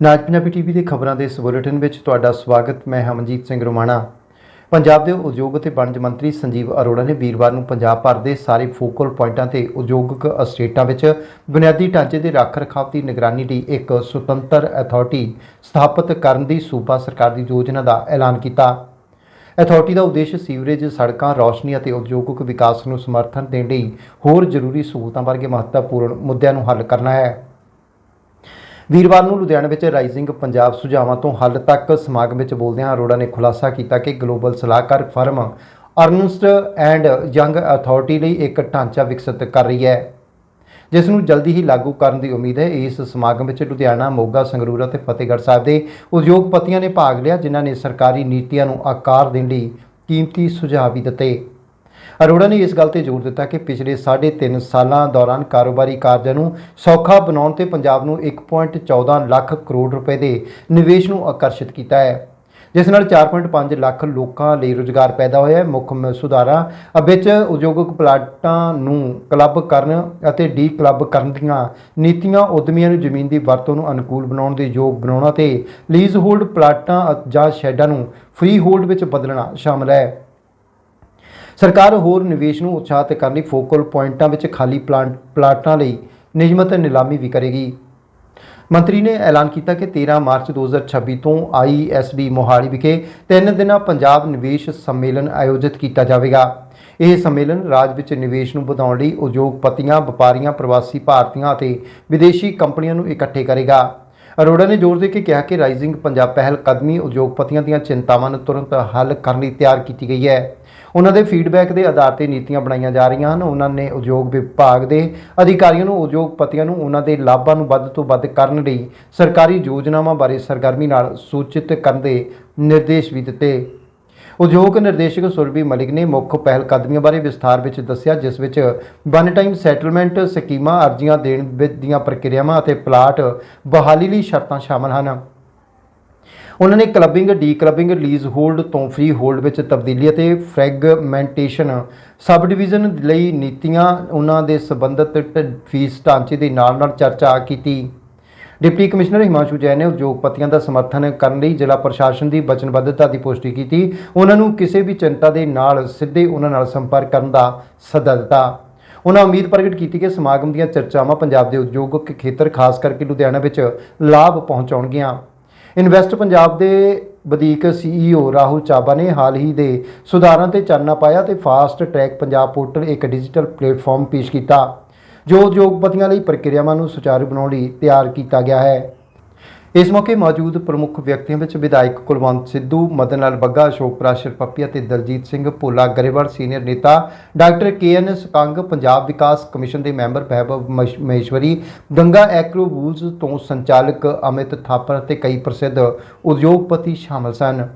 ਨਾਜ Punjabi TV ਦੇ ਖਬਰਾਂ ਦੇ ਇਸ ਬੁਲੇਟਿਨ ਵਿੱਚ ਤੁਹਾਡਾ ਸਵਾਗਤ, ਮੈਂ ਹਮਨਜੀਤ ਸਿੰਘ ਰੋਮਾਣਾ। ਪੰਜਾਬ ਦੇ ਉਦਯੋਗ ਅਤੇ ਵਣਜ ਮੰਤਰੀ ਸੰਜੀਵ ਅਰੋੜਾ ਨੇ ਵੀਰਵਾਰ ਨੂੰ ਪੰਜਾਬ ਭਰ ਦੇ ਸਾਰੇ ਫੋਕਲ ਪੁਆਇੰਟਾਂ ਤੇ ਉਦਯੋਗਿਕ ਅਸਟੇਟਾਂ ਵਿੱਚ ਬੁਨਿਆਦੀ ਢਾਂਚੇ ਦੇ ਰੱਖ ਰਖਾਵ ਦੀ ਨਿਗਰਾਨੀ ਲਈ ਇੱਕ ਸੁਤੰਤਰ ਅਥਾਰਟੀ ਸਥਾਪਿਤ ਕਰਨ ਦੀ ਸੂਬਾ ਸਰਕਾਰ ਦੀ ਯੋਜਨਾ ਦਾ ਐਲਾਨ ਕੀਤਾ। ਅਥਾਰਟੀ ਦਾ ਉਦੇਸ਼ ਸੀਵਰੇਜ, ਸੜਕਾਂ, ਰੌਸ਼ਨੀ ਅਤੇ ਉਦਯੋਗਿਕ ਵਿਕਾਸ ਨੂੰ ਸਮਰਥਨ ਦੇਣ ਲਈ ਹੋਰ ਜ਼ਰੂਰੀ ਸਹੂਲਤਾਂ ਵਰਗੇ ਮਹੱਤਵਪੂਰਨ ਮੁੱਦਿਆਂ ਨੂੰ ਹੱਲ ਕਰਨਾ ਹੈ। ਵੀਰਵਾਰ ਨੂੰ ਲੁਧਿਆਣਾ ਵਿੱਚ ਰਾਈਜ਼ਿੰਗ ਪੰਜਾਬ ਸੁਝਾਵਾਂ ਤੋਂ ਹੱਲ ਤੱਕ ਸਮਾਗਮ ਵਿੱਚ ਬੋਲਦਿਆਂ ਅਰੋੜਾ ਨੇ ਖੁਲਾਸਾ ਕੀਤਾ ਕਿ ਗਲੋਬਲ ਸਲਾਹਕਾਰ firm Ernst and Young authority ਲਈ ਇੱਕ ਢਾਂਚਾ ਵਿਕਸਿਤ ਕਰ ਰਹੀ ਹੈ, ਜਿਸ ਨੂੰ ਜਲਦੀ ਹੀ ਲਾਗੂ ਕਰਨ ਦੀ ਉਮੀਦ ਹੈ। ਇਸ ਸਮਾਗਮ ਵਿੱਚ ਲੁਧਿਆਣਾ, ਮੋਗਾ, ਸੰਗਰੂਰ ਅਤੇ ਫਤਿਹਗੜ੍ਹ ਸਾਹਿਬ ਦੇ ਉਦਯੋਗਪਤੀਆਂ ਨੇ ਭਾਗ ਲਿਆ, ਜਿਨ੍ਹਾਂ ਨੇ ਸਰਕਾਰੀ ਨੀਤੀਆਂ ਨੂੰ ਆਕਾਰ ਦੇਣ ਲਈ ਕੀਮਤੀ ਸੁਝਾਅ ਵੀ ਦਿੱਤੇ। ਅਰੋੜਾ ਨੇ ਇਸ ਗੱਲ ਤੇ ਜ਼ੋਰ ਦਿੱਤਾ ਕਿ ਪਿਛਲੇ 3.5 ਸਾਲਾਂ ਦੌਰਾਨ ਕਾਰੋਬਾਰੀ ਕਾਰਜਾਂ ਨੂੰ ਸੌਖਾ ਬਣਾਉਣ ਤੇ ਪੰਜਾਬ ਨੂੰ 1.14 ਲੱਖ ਕਰੋੜ ਰੁਪਏ ਦੇ ਨਿਵੇਸ਼ ਨੂੰ ਆਕਰਸ਼ਿਤ ਕੀਤਾ ਹੈ। ਜਿਸ ਨਾਲ 4.5 ਲੱਖ ਲੋਕਾਂ ਲਈ ਰੁਜ਼ਗਾਰ ਪੈਦਾ ਹੋਇਆ ਹੈ। ਮੁੱਖ ਮ- ਸੁਧਾਰਾਂ ਵਿੱਚ ਉਦਯੋਗਿਕ ਪਲਾਟਾਂ ਨੂੰ ਕਲੱਬ ਕਰਨ ਅਤੇ ਡੀ ਕਲੱਬ ਕਰਨ ਦੀਆਂ ਨੀਤੀਆਂ, ਉਦਮੀਆਂ ਨੂੰ ਜ਼ਮੀਨ ਦੀ ਵਰਤੋਂ ਨੂੰ ਅਨੁਕੂਲ ਬਣਾਉਣ ਦੇ ਯੋਗ ਬਣਾਉਣਾ ਤੇ ਲੀਜ਼ ਹੋਲਡ ਪਲਾਟਾਂ ਜਾਂ ਸ਼ੈਡਾਂ ਨੂੰ ਫ੍ਰੀ ਹੋਲਡ ਵਿੱਚ ਬਦਲਣਾ ਸ਼ਾਮਲ ਹੈ। ਸਰਕਾਰ ਹੋਰ ਨਿਵੇਸ਼ ਨੂੰ ਉਤਸ਼ਾਹਿਤ ਕਰਨ ਲਈ ਫੋਕਲ ਪੁਆਇੰਟਾਂ ਵਿੱਚ ਖਾਲੀ ਪਲਾਂਟ ਪਲਾਟਾਂ ਲਈ ਨਿਯਮਤ ਨਿਲਾਮੀ ਵੀ ਕਰੇਗੀ। ਮੰਤਰੀ ਨੇ ਐਲਾਨ ਕੀਤਾ ਕਿ 13 ਮਾਰਚ 2026 ਤੋਂ ਆਈਐਸਡੀ ਮੋਹਾਲੀ ਵਿਖੇ ਤਿੰਨ ਦਿਨਾਂ ਪੰਜਾਬ ਨਿਵੇਸ਼ ਸੰਮੇਲਨ ਆਯੋਜਿਤ ਕੀਤਾ ਜਾਵੇਗਾ। ਇਹ ਸੰਮੇਲਨ ਰਾਜ ਵਿੱਚ ਨਿਵੇਸ਼ ਨੂੰ ਵਧਾਉਣ ਲਈ ਉਦਯੋਗਪਤੀਆਂ, ਵਪਾਰੀਆਂ, ਪ੍ਰਵਾਸੀ ਭਾਰਤੀਆਂ ਅਤੇ ਵਿਦੇਸ਼ੀ ਕੰਪਨੀਆਂ ਨੂੰ ਇਕੱਠੇ ਕਰੇਗਾ। ਅਰੋੜਾ ਨੇ ਜ਼ੋਰ ਦੇ ਕੇ ਕਿਹਾ ਕਿ ਰਾਈਜ਼ਿੰਗ ਪੰਜਾਬ ਪਹਿਲ ਕਦਮੀ ਉਦਯੋਗਪਤੀਆਂ ਦੀਆਂ ਚਿੰਤਾਵਾਂ ਨੂੰ ਤੁਰੰਤ ਹੱਲ ਕਰਨ ਲਈ ਤਿਆਰ ਕੀਤੀ ਗਈ ਹੈ। ਉਹਨਾਂ ਦੇ ਫੀਡਬੈਕ ਦੇ ਆਧਾਰ ਤੇ ਨੀਤੀਆਂ ਬਣਾਈਆਂ ਜਾ ਰਹੀਆਂ ਹਨ। ਉਹਨਾਂ ਨੇ ਉਦਯੋਗ ਵਿਭਾਗ ਦੇ ਅਧਿਕਾਰੀਆਂ ਨੂੰ, ਉਦਯੋਗਪਤੀਆਂ ਨੂੰ ਉਹਨਾਂ ਦੇ ਲਾਭਾਂ ਨੂੰ ਵੱਧ ਤੋਂ ਵੱਧ ਕਰਨ ਲਈ ਸਰਕਾਰੀ ਯੋਜਨਾਵਾਂ ਬਾਰੇ ਸਰਗਰਮੀ ਨਾਲ ਸੂਚਿਤ ਕਰਨ ਦੇ ਨਿਰਦੇਸ਼ ਵੀ ਦਿੱਤੇ। ਉਦਯੋਗ ਨਿਰਦੇਸ਼ਕ ਸੁਰਬੀ ਮਲਿਕ ਨੇ ਮੁੱਖ ਪਹਿਲ ਕਦਮੀਆਂ ਬਾਰੇ ਵਿਸਥਾਰ ਵਿੱਚ ਦੱਸਿਆ, ਜਿਸ ਵਿੱਚ ਵਨ ਟਾਈਮ ਸੈਟਲਮੈਂਟ ਸਕੀਮਾਂ, ਅਰਜ਼ੀਆਂ ਦੇਣ ਵਿੱਚ ਦੀਆਂ ਪ੍ਰਕਿਰਿਆਵਾਂ ਅਤੇ ਪਲਾਟ ਬਹਾਲੀ ਲਈ ਸ਼ਰਤਾਂ ਸ਼ਾਮਲ ਹਨ। ਉਹਨਾਂ ਨੇ clubbing declubbing leasehold ਤੋਂ ਫ੍ਰੀ ਹੋਲਡ ਵਿੱਚ ਤਬਦੀਲੀ ਅਤੇ ਫ੍ਰੈਗਮੈਂਟੇਸ਼ਨ ਸਬ ਡਿਵੀਜ਼ਨ ਲਈ ਨੀਤੀਆਂ, ਉਹਨਾਂ ਦੇ ਸੰਬੰਧਿਤ ਫੀਸ ਢਾਂਚੇ ਦੇ ਨਾਲ ਨਾਲ ਚਰਚਾ ਕੀਤੀ। ਡਿਪਟੀ ਕਮਿਸ਼ਨਰ ਹਿਮਾਂਸ਼ੂ ਜੈਨ ਨੇ ਉਦਯੋਗਪਤੀਆਂ ਦਾ ਸਮਰਥਨ ਕਰਨ ਲਈ ਜ਼ਿਲ੍ਹਾ ਪ੍ਰਸ਼ਾਸਨ ਦੀ ਵਚਨਬੱਧਤਾ ਦੀ ਪੁਸ਼ਟੀ ਕੀਤੀ। ਉਹਨਾਂ ਨੂੰ ਕਿਸੇ ਵੀ ਚਿੰਤਾ ਦੇ ਨਾਲ ਸਿੱਧੇ ਉਹਨਾਂ ਨਾਲ ਸੰਪਰਕ ਕਰਨ ਦਾ ਸੱਦਾ ਦਿੱਤਾ। ਉਹਨਾਂ ਉਮੀਦ ਪ੍ਰਗਟ ਕੀਤੀ ਕਿ ਸਮਾਗਮ ਦੀਆਂ ਚਰਚਾਵਾਂ ਪੰਜਾਬ ਦੇ ਉਦਯੋਗਿਕ ਖੇਤਰ, ਖਾਸ ਕਰਕੇ ਲੁਧਿਆਣਾ ਵਿੱਚ, ਲਾਭ ਪਹੁੰਚਾਉਣਗੀਆਂ। ਇਨਵੈਸਟ ਪੰਜਾਬ ਦੇ ਵਧੀਕ ਸੀਈਓ ਰਾਹੁਲ ਚਾਬਾ ਨੇ ਹਾਲ ਹੀ ਦੇ ਸੁਧਾਰਾਂ ਤੇ ਚਾਨਣਾ ਪਾਇਆ ਤੇ ਫਾਸਟ ਟਰੈਕ ਪੰਜਾਬ ਪੋਰਟਲ ਇੱਕ ਡਿਜੀਟਲ ਪਲੇਟਫਾਰਮ ਪੇਸ਼ ਕੀਤਾ। ਜੋ ਉਦਯੋਗਪਤੀਆਂ ਲਈ ਪ੍ਰਕਿਰਿਆਵਾਂ ਨੂੰ ਸੁਚਾਰੂ ਬਣਾਉਣ ਲਈ ਤਿਆਰ ਕੀਤਾ ਗਿਆ ਹੈ। ਇਸ ਮੌਕੇ ਮੌਜੂਦ ਪ੍ਰਮੁੱਖ ਵਿਅਕਤੀਆਂ ਵਿੱਚ ਵਿਧਾਇਕ ਕੁਲਵੰਤ ਸਿੱਧੂ, ਮਦਨ ਲਾਲ ਬੱਗਾ, ਅਸ਼ੋਕ ਪ੍ਰਾਸ਼ਰ ਪੱਪੀ ਅਤੇ ਦਲਜੀਤ ਸਿੰਘ ਭੋਲਾ ਗਰੇਵਾਲ, ਸੀਨੀਅਰ ਨੇਤਾ doctor K N S Punjab Vikas commission ਦੇ ਮੈਂਬਰ ਵੈਭਵ ਮਸ਼- ਮਹੇਸ਼ਵਰੀ, ਗੰਗਾ ਐਗਰੋ ਵੂਲਜ਼ ਤੋਂ ਸੰਚਾਲਕ ਅਮਿਤ ਥਾਪਰ ਅਤੇ ਕਈ ਪ੍ਰਸਿੱਧ ਉਦਯੋਗਪਤੀ ਸ਼ਾਮਲ ਸਨ।